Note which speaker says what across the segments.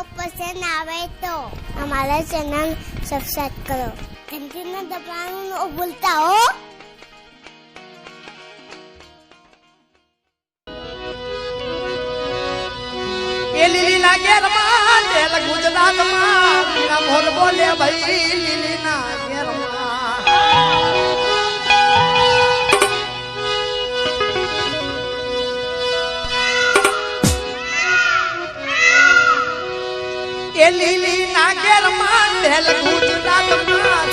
Speaker 1: Blog પસંદ આવે તો અમારા ચેનલ સબસ્ક્રાઇબ કરો ઘંટીના દબાવવાનું ન ભૂલતા હો
Speaker 2: એ લીલી ના ઘેરમાં ડેલ ગુજરાતમાં મીરા મોર બોલે એ લીલી ના ઘેરમાં ડેલ ગુજરાતમાં મીરા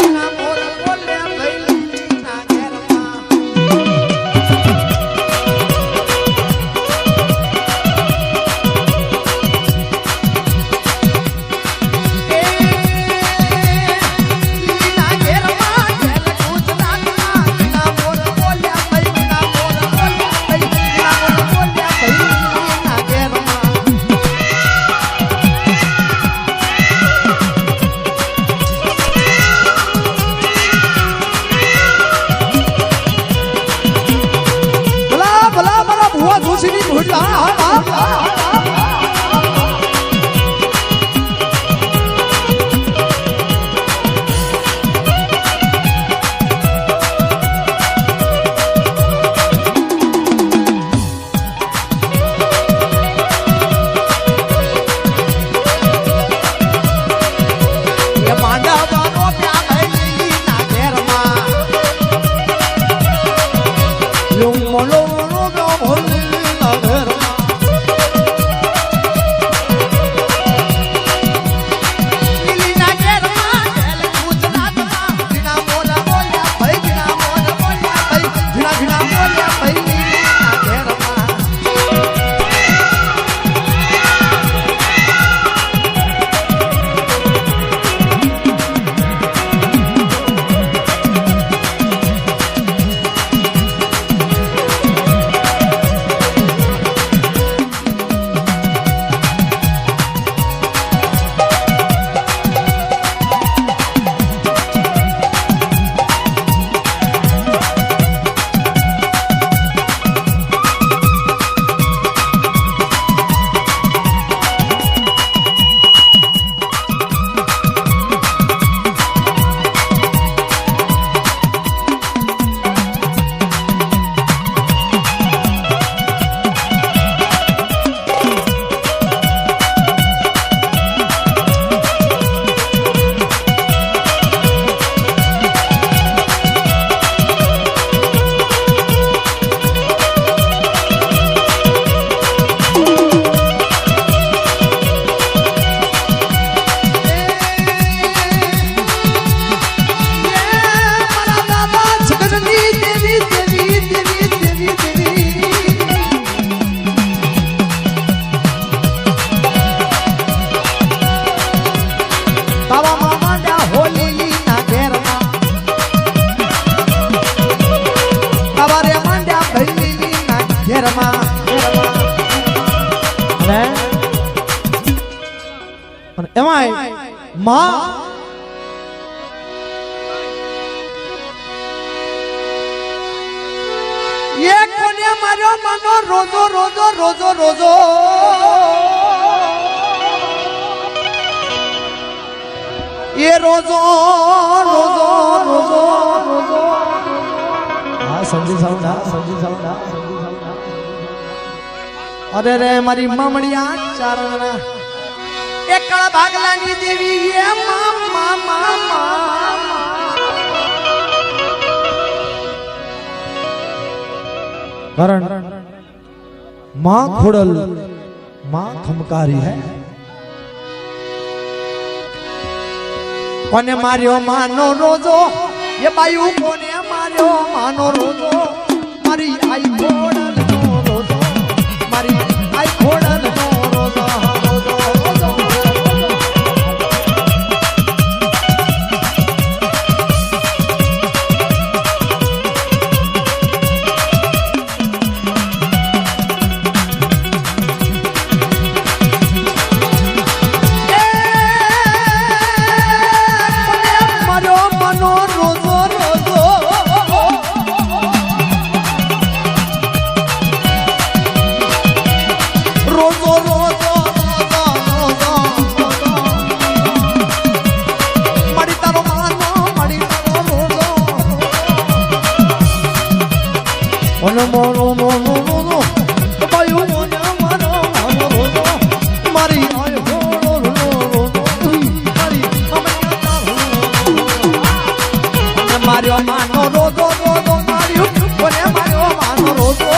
Speaker 2: ये रोजो
Speaker 3: रोजो रोजो रोजो। हाँ समझी समझा हाँ, समझी ना हाँ,
Speaker 2: हाँ। अरे रे मारी ममड़िया चारण एक कड़ा भागलानी देवी ये मामा मामा
Speaker 3: करण माँ खुड़ल माँ खमकारी है।
Speaker 2: કોને માર્યો માનો રોજો? એ બાયુ કોને માર્યો માનો રોજો? મારી આઈ માર્યો માનો રોજો રોજો માર્યું. કોને માર્યો માનો રોજો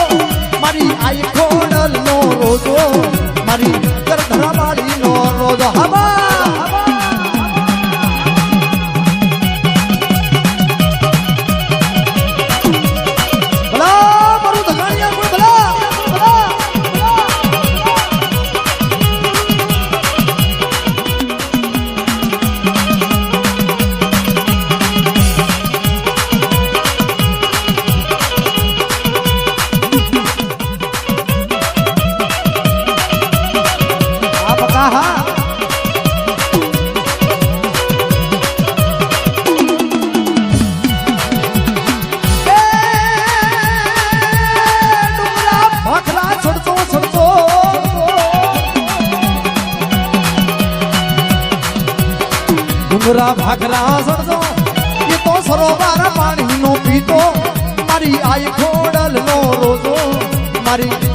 Speaker 2: મારી આઈ ખોડલ નો રોજો ડુંગરા ભાખરા છોડતો એ તો સરોવર પાણીનો પીતો. મારી આઈ ખોડલ નો રોજો. મારી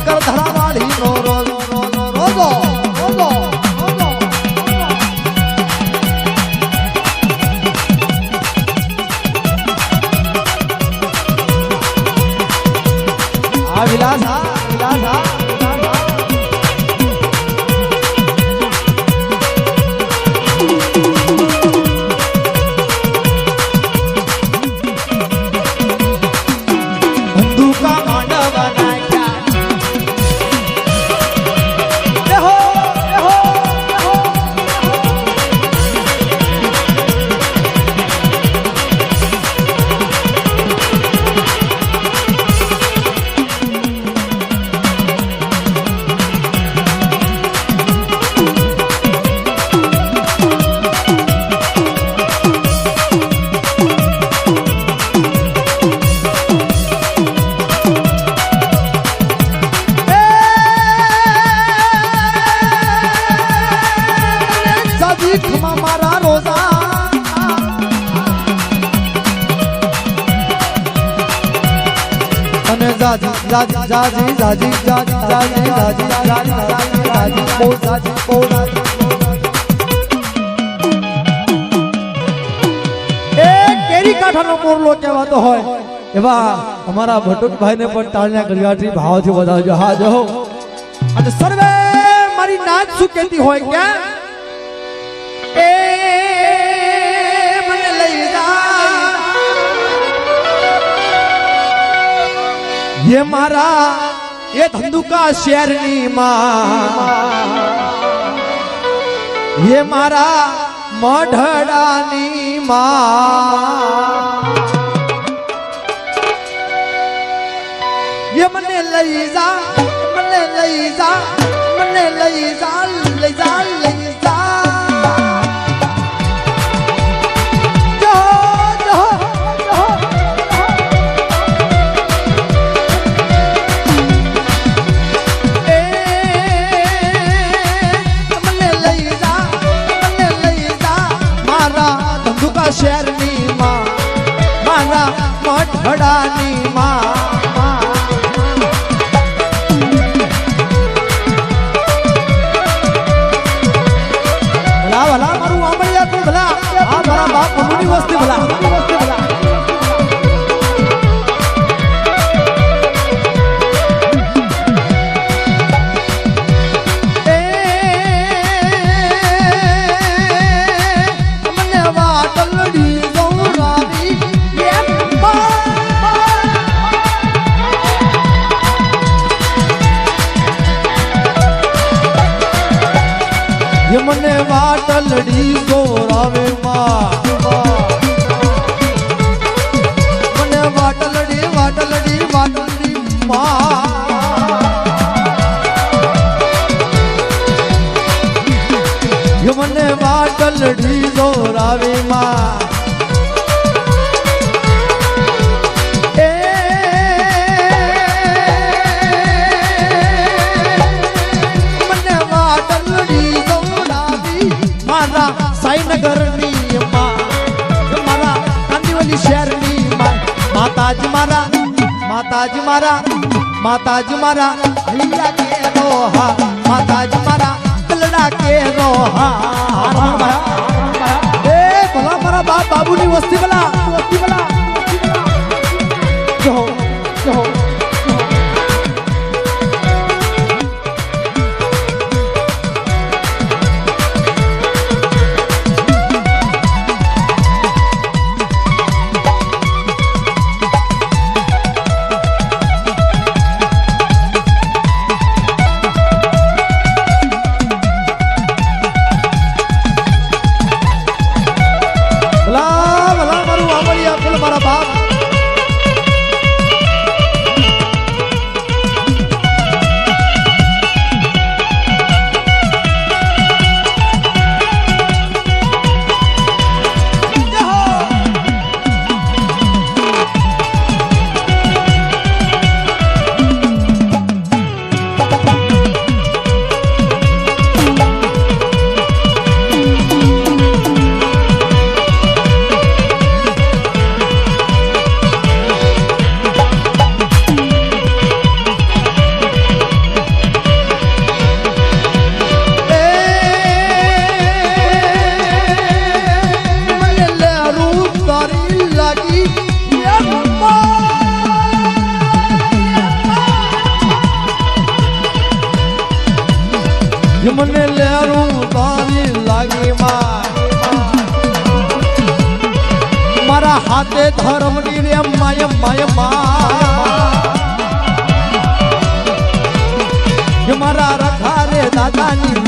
Speaker 2: અને જાજી જાજી જાજી જાજી જાજી જાજી જાજી જાજી જાજી જાજી ઓ જાજી ઓ એ કેરી કાંઠાનો મોરલો કહેવાતો હોય એવા અમારા ભટુકભાઈ ને પણ તાળના ગળગાથી ભાવથી વધાવજો હા જો અને સર્વે મારી નાચ શું કહેતી હોય ક્યાં હે મારા, એ ધંધુકા શેરની માં. હે મારા મઢડાની માં. એ મને લઈ જા, મને લઈ જા, મને લઈ જા લઈ જા, લઈ એ મારા કાંદીવલી શહેરની માતાજી મારા માતાજી મારા માતાજી મારા હૈયા કે રોહા માતાજી મારા કલડા કે રોહા એ વસ્તી ભલા વસ્તી ભલા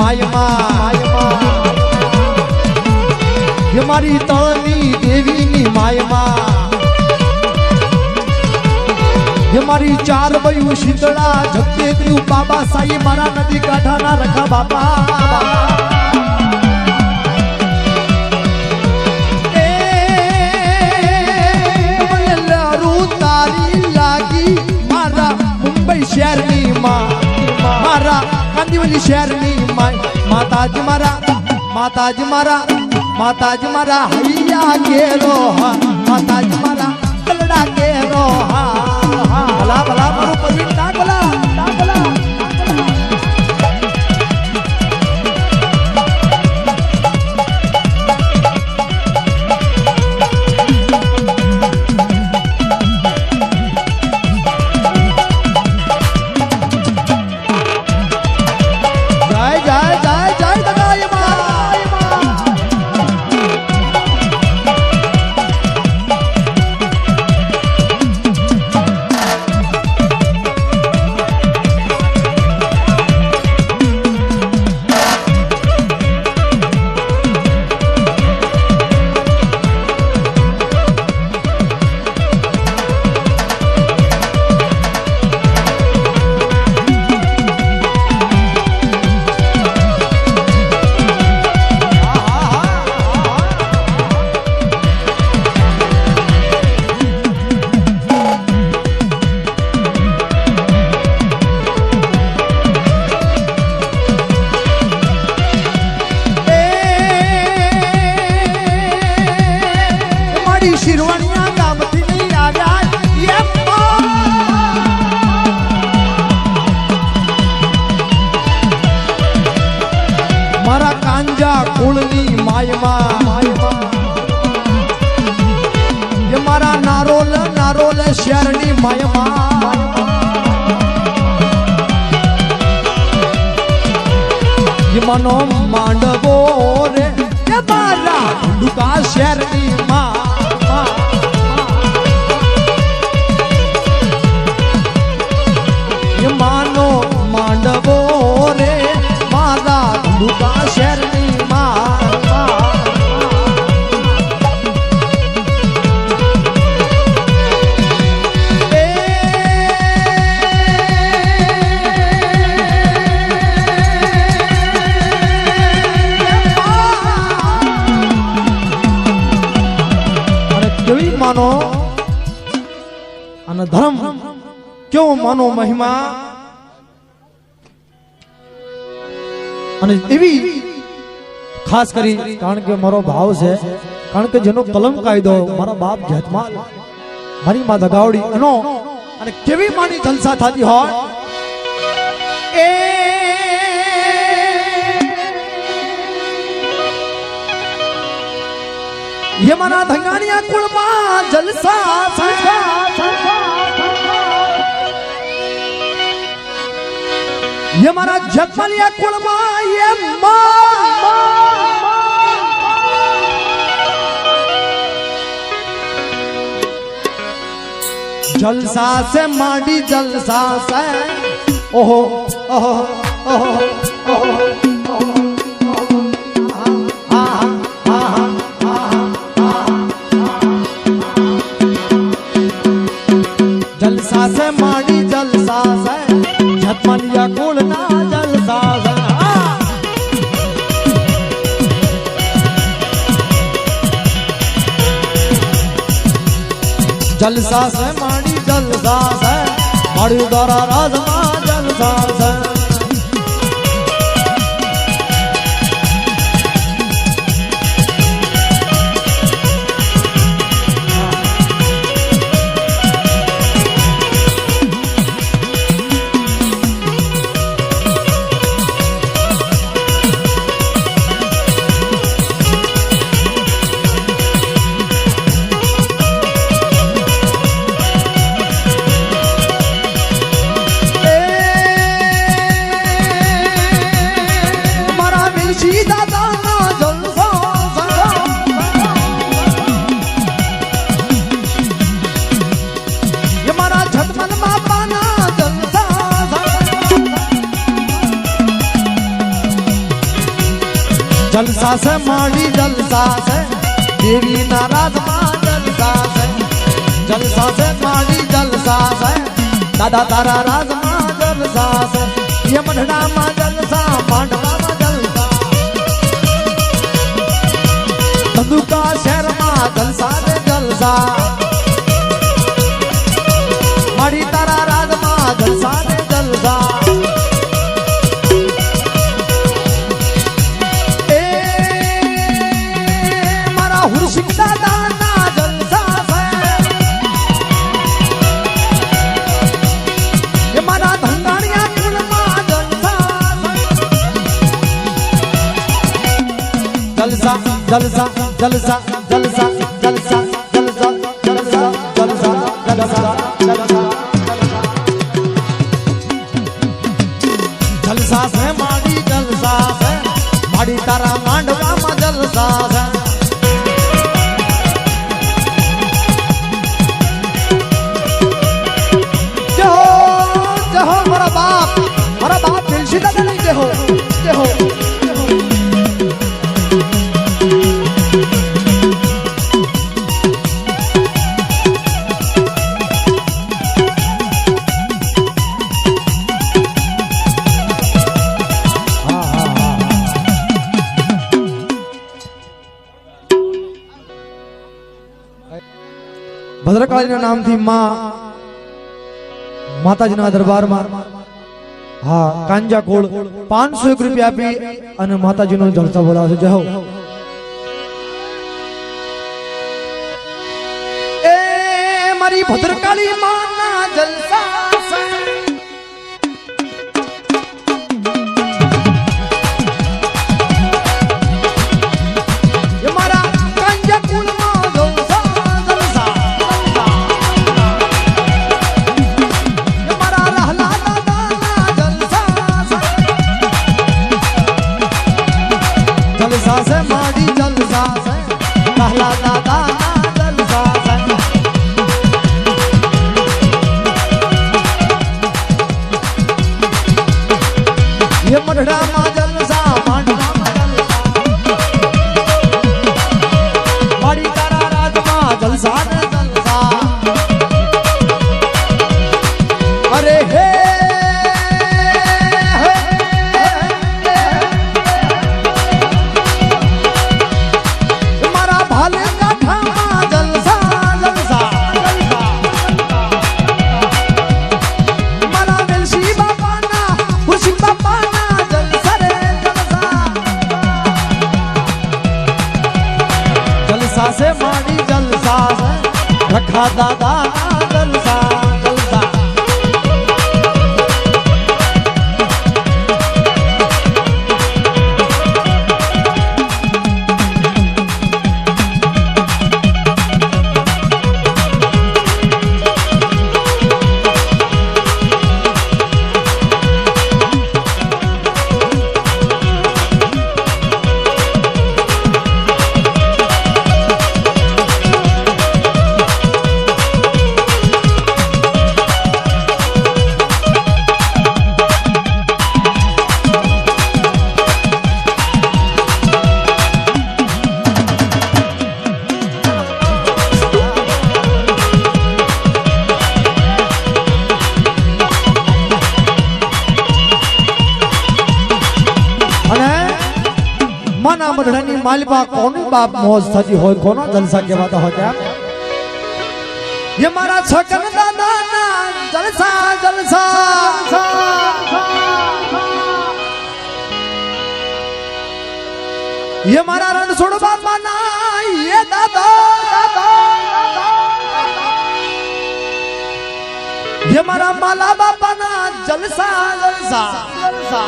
Speaker 2: દાદાની માયમાં કે મારી તળની દેવીની માય મારી મારા નદી કાંઠાના રખા માં માતાજી મારા માતાજી મારા માતાજી મારા હૈયા કેરો હા, માતાજી મારા કલડા કેરો હા. માયમાં. મારા નારોલ નારોલ શહેરની માયમાં. મનો માંડવો રે. મારા લુકા શહેરની માં. માનો મહિમા. અને એવી ખાસ કરી, કારણ કે મારો ભાવ છે, કારણ કે જેનો કલમ કાયદો મારા બાપ જેતમાલ મારી માં દગાવડી એનો અને કેવી માની જલસા થતી હોય? એ યમના ધંગાણિયા કુળમાં જલસા ये मना जगमलिया कुलमा ये जलसा से माडी जलसा से ओहो ओहो ओहो ओहो જલસા છે માડી જલસા છે. માડી દ્વારા રાજમાં જલસા છે. जलसा से माड़ी जलसा से देवी नाराज़ माँ जलसा से जलसा से माड़ी जलसा से दादा तारा राज माँ जलसा से ये मढ़ना माँ जलसा पांडवा माँ जलसा तंदुका शर्मा जलसा से जलसा जलसा जलसा जलसा जलसा ભદ્રકાળીના નામથી માં માતાજીના દરબારમાં હા, કાંજા કોળ પાંચસો એક રૂપિયા આપી અને માતાજીનો જલસા બોલાવશે જય હો. ભદ્રકાળી માના જલસા जलसा से माड़ी जलसा से कहलाता जलसा से मानी जलसा रखा दादा માલબા કોનું બાપ મોજ થતી હોય, કોનો જલસા કહેવાતા હોય કેમ? યે મારા છગન દાદા જલસા જલસા. યે મારા રણછોડ બાપા ના એ દાદા યે મારા માલા બાપા ના જલસા જલસા જલસા.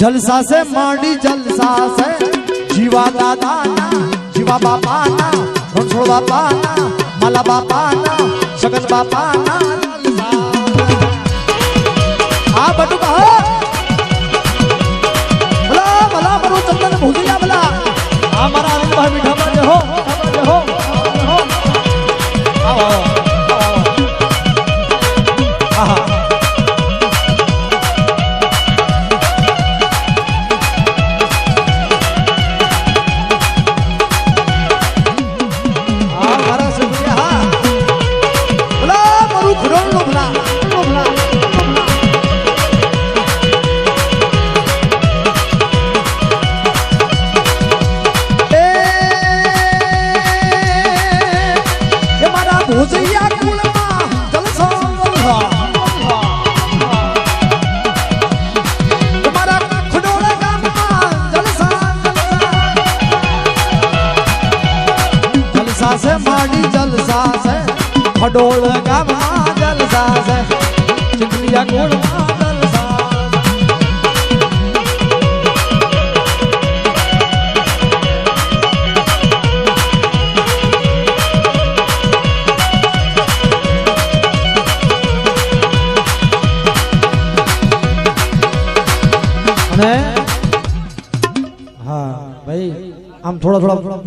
Speaker 2: जलसा से मांडी, जलसा से। जीवा दादा ना, जीवा बापा ना रणछोड़ बापा ना, माला बापा ना, सगन बापा ना आ बटू कहो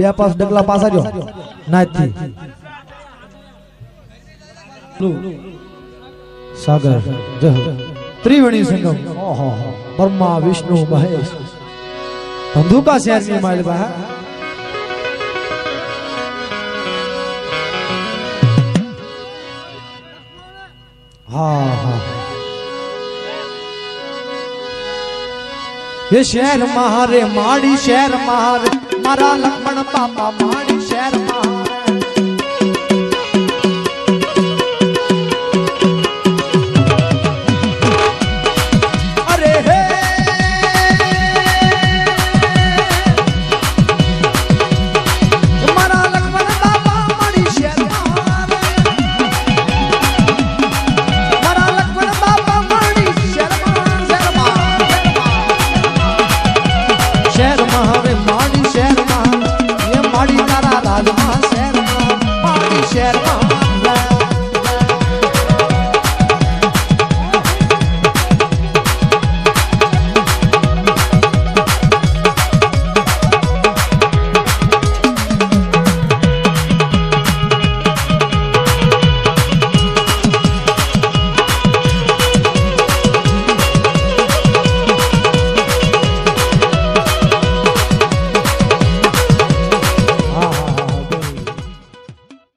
Speaker 2: બે પાસ ડગલા પાસા જો નાથી સાગર જહ. ત્રિવેણી સંગમ ઓહો બ્રહ્મા વિષ્ણુ મહેશ ધંધુકા શહેરની માઇલ બા હા હા એ શહેર મારે માડી શહેર મારે મારા લક્ષ્મણ બાપા માડી શહેર